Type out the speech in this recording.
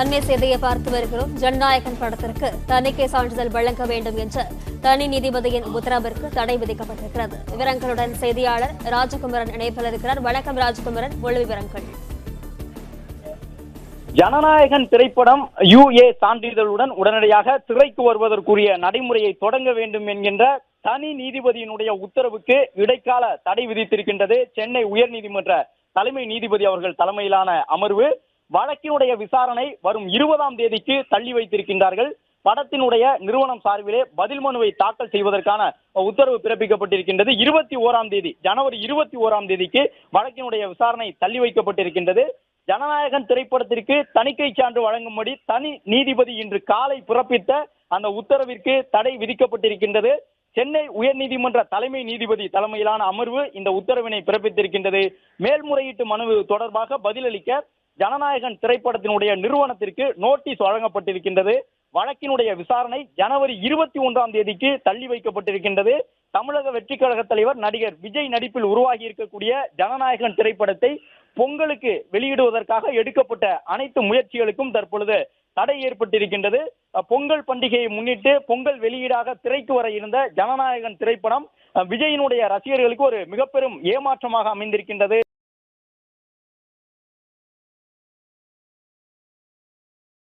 அண்மை செய்தியை பார்த்து வருகிறோம். ஜனநாயகன் படத்திற்கு தணிக்கை சான்றிதழ் வழங்க வேண்டும் என்ற தனி நீதிபதியின் உத்தரவிற்கு தடை விதிக்கப்பட்டிருக்கிறது. விவரங்களுடன் செய்தியாளர் ராஜகுமரன் இணைப்பில் இருக்கிறார். வணக்கம் ராஜகுமரன். முழு விவரங்கள். ஜனநாயகன் திரைப்படம் யுஏ சான்றிதழுடன் உடனடியாக திரைக்கு வருவதற்குரிய நடைமுறையை தொடங்க வேண்டும் என்கின்ற தனி நீதிபதியினுடைய உத்தரவுக்கு இடைக்கால தடை விதித்திருக்கின்றது சென்னை உயர்நீதிமன்ற தலைமை நீதிபதி அவர்கள் தலைமையிலான அமர்வு. வழக்கினுடைய விசாரணை வரும் இருபதாம் தேதிக்கு தள்ளி வைத்திருக்கின்றார்கள். படத்தினுடைய நிறுவனம் சார்பிலே பதில் மனுவை தாக்கல் செய்வதற்கான உத்தரவு பிறப்பிக்கப்பட்டிருக்கின்றது. இருபத்தி ஓராம் தேதி ஜனவரி இருபத்தி ஓராம் தேதிக்கு வழக்கினுடைய விசாரணை தள்ளி வைக்கப்பட்டிருக்கின்றது. ஜனநாயகன் திரைப்படத்திற்கு தணிக்கை சான்று வழங்கும்படி தனி நீதிபதி இன்று காலை பிறப்பித்த அந்த உத்தரவிற்கு தடை விதிக்கப்பட்டிருக்கின்றது. சென்னை உயர்நீதிமன்ற தலைமை நீதிபதி தலைமையிலான அமர்வு இந்த உத்தரவினை பிறப்பித்திருக்கின்றது. மேல்முறையீட்டு மனு தொடர்பாக பதிலளிக்க ஜனநாயகன் திரைப்படத்தினுடைய நிறுவனத்திற்கு நோட்டீஸ் வழங்கப்பட்டிருக்கின்றது. வழக்கினுடைய விசாரணை ஜனவரி இருபத்தி ஒன்றாம் தேதிக்கு தள்ளி வைக்கப்பட்டிருக்கின்றது. தமிழக வெற்றி கழக தலைவர் நடிகர் விஜய் நடிப்பில் உருவாகி இருக்கக்கூடிய ஜனநாயகன் திரைப்படத்தை பொங்கலுக்கு வெளியிடுவதற்காக எடுக்கப்பட்ட அனைத்து முயற்சிகளுக்கும் தற்பொழுது தடை ஏற்பட்டிருக்கின்றது. பொங்கல் பண்டிகையை முன்னிட்டு பொங்கல் வெளியீடாக திரைக்கு வர இருந்த ஜனநாயகன் திரைப்படம் அஹ், விஜயினுடைய ரசிகர்களுக்கு ஒரு மிக பெரும் ஏமாற்றமாக அமைந்திருக்கின்றது.